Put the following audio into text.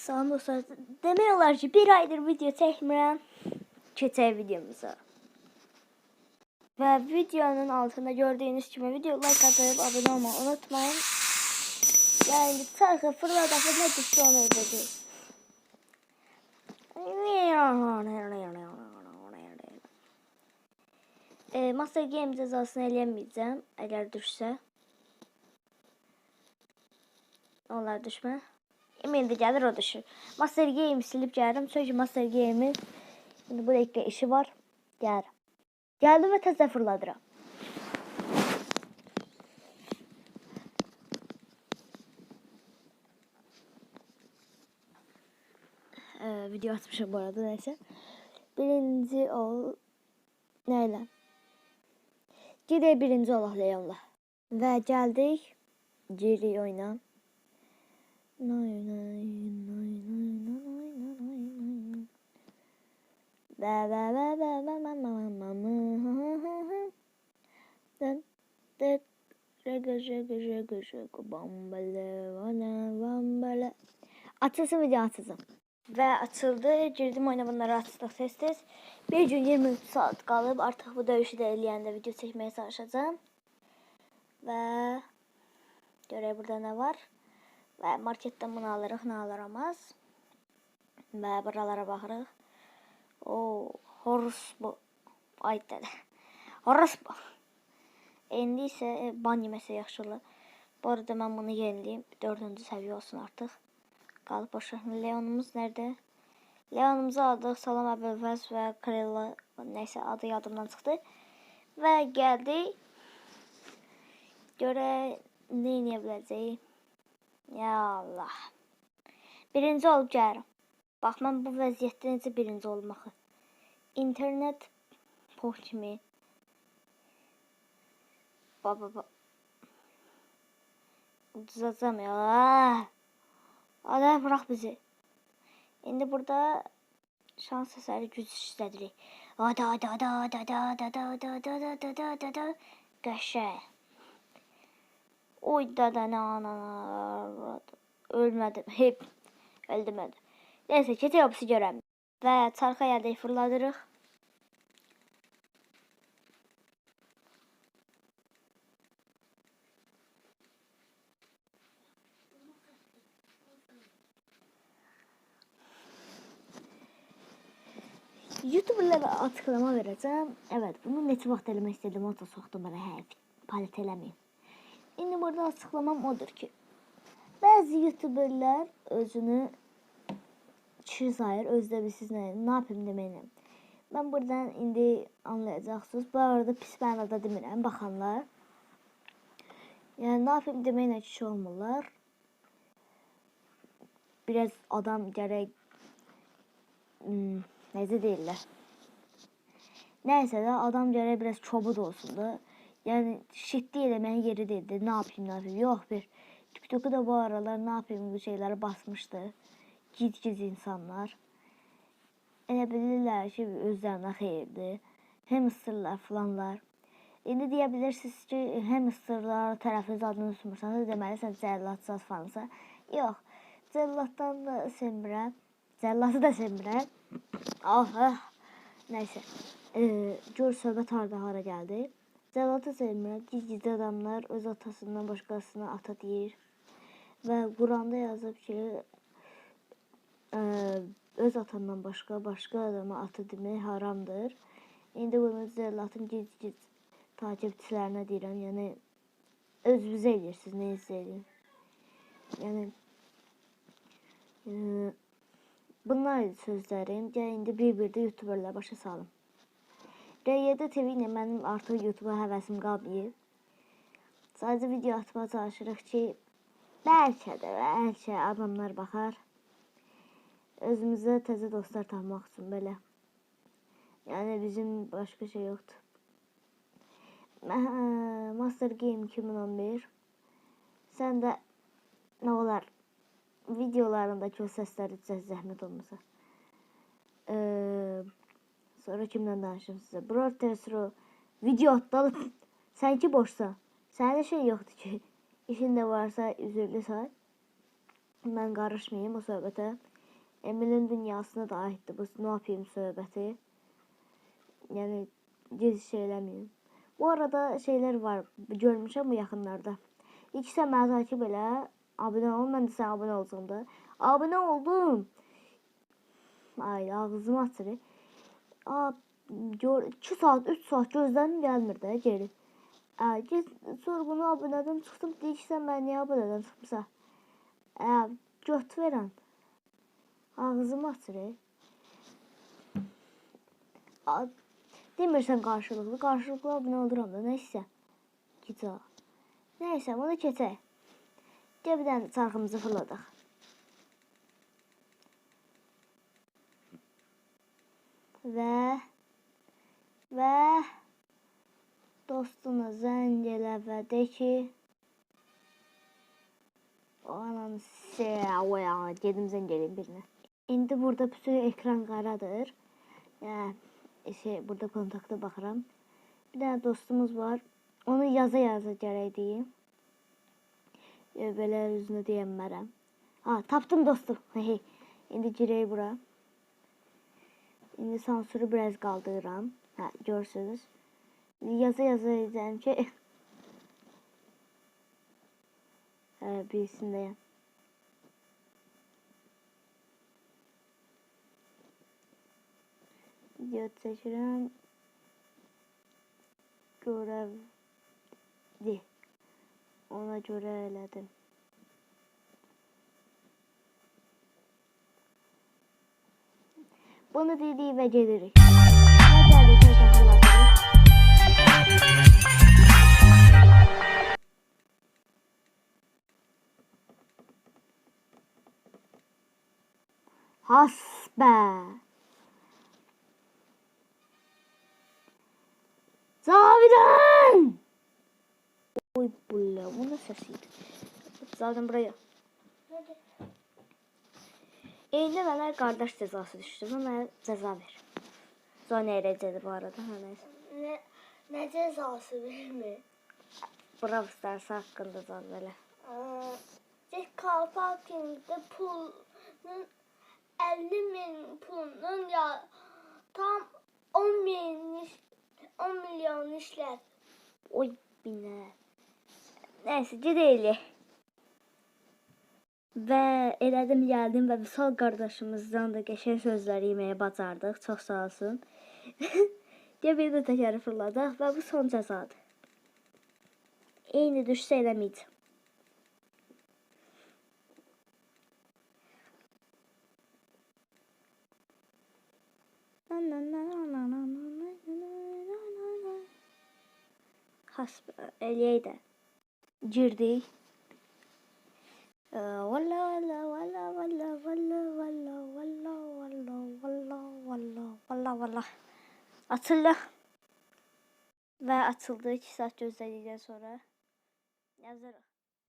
Salam dostlar. Demək olar ki, bir aydır video çəkmirəm. Keçək videomuza. Və videonun altında gördüyünüz kimi video like atıp abone olmayı unutmayın. Yani çarxı fırladaq nə düşdü onu edəcək. E, Master Game cezasını eləyəməyəcəm əgər düşsə. Onlar düşmə. Email de gelir o düşür. Master Game silip geldim. Çünkü Master Game'in şimdi bu dakika işi var. Gel. Geldim ve tez fırladıram. Ee, video atmışım bu arada neyse. Birinci ol neyle? Gide birinci olaq Leon'la. Və gəldik Giri oyuna. Nay nay nay. Ba ba ba ba ba ba ba ba ba Dın dıt Rıgı rıgı rıgı rıgı bambale bana bambale Açılsın video açılsın. Ve açıldı. Girdim oyuna bunları açtık tez tez. Bir gün 23 saat qalıb artıq bu döyüşü də eləyəndə video çəkməyə çalışacağım. Və görək burada nə var. Və marketdən bunu alırıq, nə alıramaz. Və buralara baxırıq. O, horus bu. Ay dədə. Horus bu. İndi isə e, ban yeməsə yaxşı olar. Bu arada mən bunu yenileyim. Dördüncü səviyyə olsun artıq. Qalıb ver. Leonumuz nerede? Leonumuzu aldık. Salam Əbəlfəz və Krella. Neysə adı yadımdan çıxdı. Və gəldik. Görək nə edə biləcəyik. Ya Allah. Birinci olub gəlirəm. Bax, mən bu vəziyyətdə necə birinci olmağı. İnternet poh kimi. Baba, baba. Uczacam ya. Adə, bırax bizi. İndi burada şans əsəri güc işlədirik. Ada, ada, ada, ada, ada, ada, ada, ada, ada, ada, ada, ada, qəşəng. Oy dada ne. Ölmedim. Hep öldürmedim. Neyse keçək hapsi görəm. Və çarxa yerdə fırladırıq. YouTuber'lara açıklama vereceğim. Evet bunu neçə vaxt eləmək istədim, o da soxdum bana hə, palet eləməyim. İndi burada açıklamam odur ki, bazı YouTuber'lar özünü kişi sayır, özdə bilsiz nə, nə yapayım deməyinə. Ben buradan indi anlayacaqsınız. Bu arada pis mənada demirəm, baxanlar. Yəni nə yapayım deməyinə kişi olmurlar. Biraz adam gərək hmm, necə deyirlər. Nəysə də adam gərək biraz çobud olsun da. Yəni şiddi eləməyin yeri deyildi. Ne yapayım, ne yapayım. Yox bir TikTok'u da bu aralar ne yapayım bu şeyləri basmışdı. Giz-giz insanlar. Elə bilirlər ki, özlərinə xeyirdir. Hamsterlar falanlar. İndi deyə bilirsiniz ki, hamsterlar tərəfiniz adını tutmursanız, deməli sən cəlladsan falansa. Yox, cəlladdan da sevmirəm. Cəlladı da sevmirəm. Ah, ah. Nəysə. Ee, gör söhbət harda hara gəldi. Cəlladı sevmirəm. Giz-giz adamlar öz atasından başqasına ata deyir. Və Quranda yazıb ki, e, öz atandan başqa başqa adama ata demək haramdır. İndi bunu cəllatın giz-giz takipçilərinə deyirəm. Yəni özünüzə edirsiniz, nə edin. Yəni e, bunlar idi sözlərim. Gəl indi bir-bir də YouTuberlər başa salım. R7 TV ilə mənim artıq YouTube-a həvəsim qalmayıb. Sadəcə video atmağa çalışırıq ki, bəlkə də, bəlkə adamlar baxar. Özümüzə təzə dostlar tapmaq üçün belə. Yəni bizim başqa şey yoxdur. Master Game 2011. Sən də nə olar videolarındakı o səsləri düzəlt zəhmət olmasa. Ee, sonra kimdən danışım sizə? Bror Tesro video atdalı sən ki boşsa. Səndə şey yoxdur ki. İşin də varsa üzürlü say. Ben karışmayayım o söhbete. Emil'in dünyasına da aittir bu ne yapayım söhbeti. Yani gizli şey eləməyim. Bu arada şeyler var. Görmüşəm bu yaxınlarda. İki sən məni takip elə. Abunə ol. Mən də sənə abunə olacağım da. Abunə oldum. Ay ağzım açır. Aa, gör, 2 saat 3 saat gözlərim gəlmir də geri. Ə, gez, sonra bunu abunədən çıxdım. Deyir ki, sən mən niyə abunədən çıxmısan? Ə, göt verən. Ağzım açır. Demirsən qarşılıqlı. Qarşılıqlı abunə oluram da. Nəysə. Gica. Nəysə, bunu keçək. Gəl bir dənə çarxımızı fırladaq. Və və dostuna zəng elə və de ki o ananı sevaya gedim zəng eləyim birinə. İndi burada bütün ekran qaradır. Yəni şey burada kontakta baxıram. Bir dənə dostumuz var. Onu yaza yaza gərək deyim. Belə üzünə deyənmərəm. Ha, tapdım dostum. İndi girək bura. İndi sansürü biraz kaldıran ha, görsünüz. Yazı yazacağım ki e, birisinde video seçilen görevdi. Ona göre elədim. Bunu dediği becerir. Hasbe. Zavidan. Oy bulla. Bu ne sesiydi? Zaten buraya. Eylül bana kardeş cezası düştü. Bana ceza ver. Sonra eğlenceli bu arada. Ha, neyse. Ne, ne cezası vermi? Brav istersen hakkında zan böyle. Cikal şey, Parking'de pulun 50 bin pulunun ya tam 10 milyon, 10 milyon işler. Oy bine. Neyse gidelim. Və elədim, gəldim və Vüsal qardaşımızdan da qəşəng sözlər yeməyə bacardıq. Çox sağ olsun. Gəl bir də təkəri fırladaq və bu son cəzadır. Eyni düşsə eləməyəcəm. Hasb eləyək də. Girdik. Valla valla valla valla valla valla valla valla valla valla valla valla. Açıldı. Və açıldı 2 saat gözlədikdən sonra yazırıq.